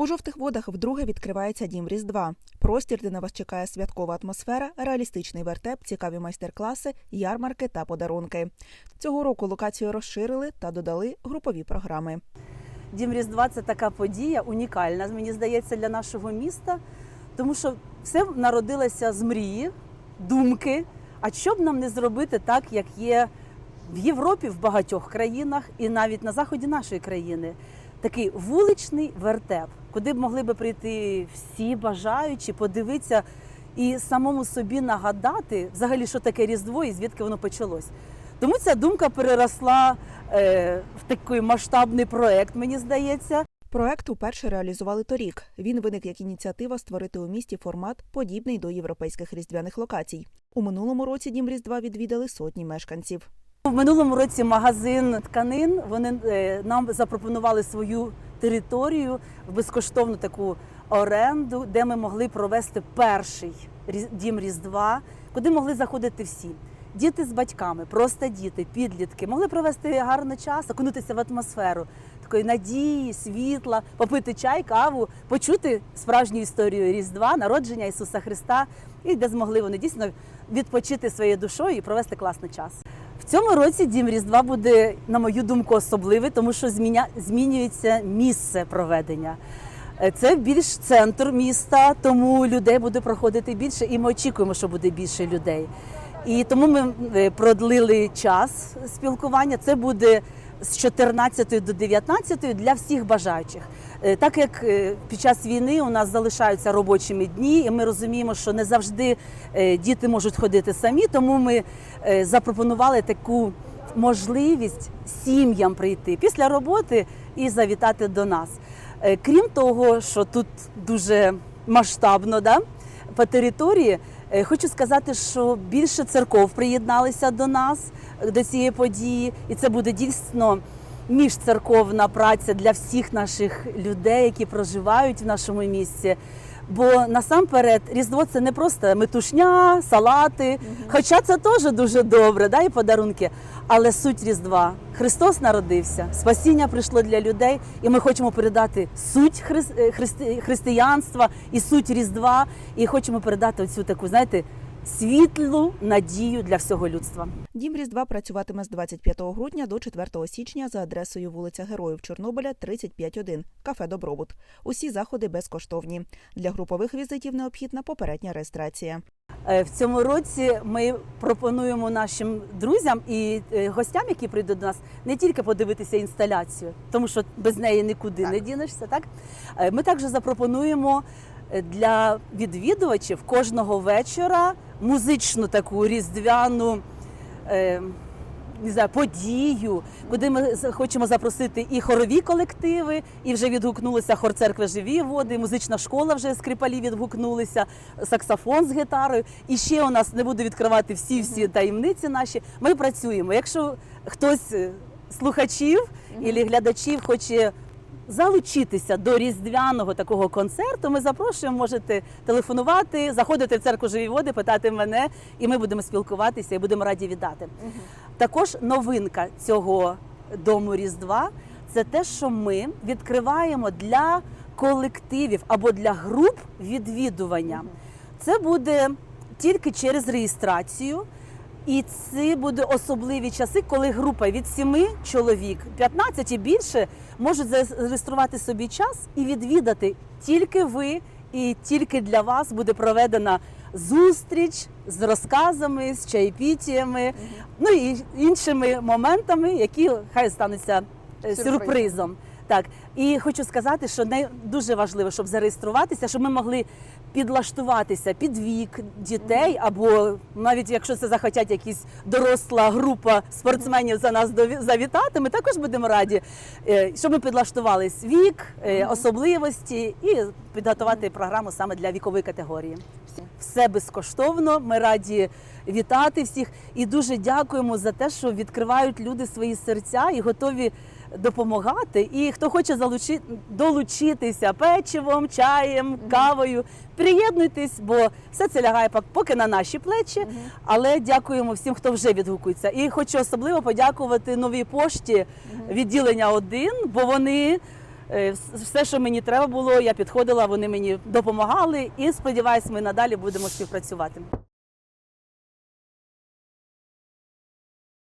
У жовтих водах вдруге відкривається дім Різдва. Простір, де на вас чекає святкова атмосфера, реалістичний вертеп, цікаві майстер-класи, ярмарки та подарунки. Цього року локацію розширили та додали групові програми. Дім Різдва це така подія унікальна, мені здається, для нашого міста, тому що все народилося з мрії, думки. А що б нам не зробити так, як є в Європі, в багатьох країнах і навіть на заході нашої країни? Такий вуличний вертеп, куди б могли би прийти всі бажаючі, подивитися і самому собі нагадати, взагалі, що таке Різдво і звідки воно почалось. Тому ця думка переросла е, в такий масштабний проект, мені здається. Проект уперше реалізували торік. Він виник як ініціатива створити у місті формат, подібний до європейських різдвяних локацій. У минулому році дім Різдва відвідали сотні мешканців. В минулому році магазин тканин вони е, нам запропонували свою територію в безкоштовну таку оренду, де ми могли провести перший дім Різдва, куди могли заходити всі. Діти з батьками, просто діти, підлітки могли провести гарний час, окунутися в атмосферу такої надії, світла, попити чай, каву, почути справжню історію Різдва, народження Ісуса Христа, і де змогли вони дійсно відпочити своєю душою і провести класний час. В цьому році Дім Різдва буде, на мою думку, особливий, тому що зміня... змінюється місце проведення. Е, Це більш центр міста, тому людей буде проходити більше, і ми очікуємо, що буде більше людей. І тому ми е, продлили час спілкування. Це буде з 14 до 19 для всіх бажаючих. Е, Так як е, під час війни у нас залишаються робочими дні, і ми розуміємо, що не завжди е, діти можуть ходити самі, тому ми запропонували таку можливість сім'ям прийти після роботи і завітати до нас. Крім того, що тут дуже масштабно, да, по території. Е, Хочу сказати, що більше церков приєдналися до нас е, до цієї події, і це буде дійсно міжцерковна праця для всіх наших людей, які проживають в нашому місті. Бо насамперед Різдво це не просто метушня, салати, хоча це теж дуже добре, да, і подарунки. Але суть Різдва. Христос народився, спасіння прийшло для людей, і ми хочемо передати суть е, христи- християнства і суть Різдва, і хочемо передати оцю таку, знаєте, світлу надію для всього людства. Дім Різдва працюватиме з 25 грудня до 4 січня за адресою вулиця Героїв Чорнобиля, 35-1, кафе Добробут. Усі заходи безкоштовні. Для групових візитів необхідна попередня реєстрація. Е, В цьому році ми пропонуємо нашим друзям і е, гостям, які прийдуть до нас, не тільки подивитися інсталяцію, тому що без неї нікуди не дінешся. Так Е, ми також запропонуємо для відвідувачів кожного вечора музичну таку різдвяну. е, Не знаю, подію, куди ми хочемо запросити і хорові колективи, і вже відгукнулися хор церкви Живі води, музична школа вже скрипалі відгукнулися, саксофон з гітарою. І ще у нас не буду відкривати всі всі таємниці наші. Ми працюємо. Якщо хтось е, слухачів і глядачів хоче залучитися до різдвяного такого концерту, ми запрошуємо, можете телефонувати, заходити в церкву живі води, питати мене, і ми будемо спілкуватися і будемо раді віддати. Також новинка цього дому Різдва це те, що ми відкриваємо для колективів або для груп відвідування. Це буде тільки через реєстрацію. І це буде особливі часи, коли група від 7 чоловік, 15 і більше можуть зареєструвати собі час і відвідати тільки ви, і тільки для вас буде проведена зустріч з розказами, з чайпітіями, ну і іншими моментами, які хай стануться е, Сюрпризом. сюрпризом. Так, і хочу сказати, що не дуже важливо, щоб зареєструватися, щоб ми могли підлаштуватися під вік дітей, або навіть якщо це захотять якісь доросла група спортсменів за нас завітати, ми також будемо раді, е, щоб ми підлаштувались вік, е, особливості і підготувати програму саме для вікової категорії. Все безкоштовно. Ми раді вітати всіх і дуже дякуємо за те, що відкривають люди свої серця і готові допомагати. І хто хоче залучи... долучитися печивом, чаєм, кавою, приєднуйтесь, бо все це лягає пок- поки на наші плечі. Але дякуємо всім, хто вже відгукується. І хочу особливо подякувати новій пошті відділення 1, бо вони Е, Все, що мені треба було, я підходила, вони мені допомагали. І сподіваюсь, ми надалі будемо співпрацювати.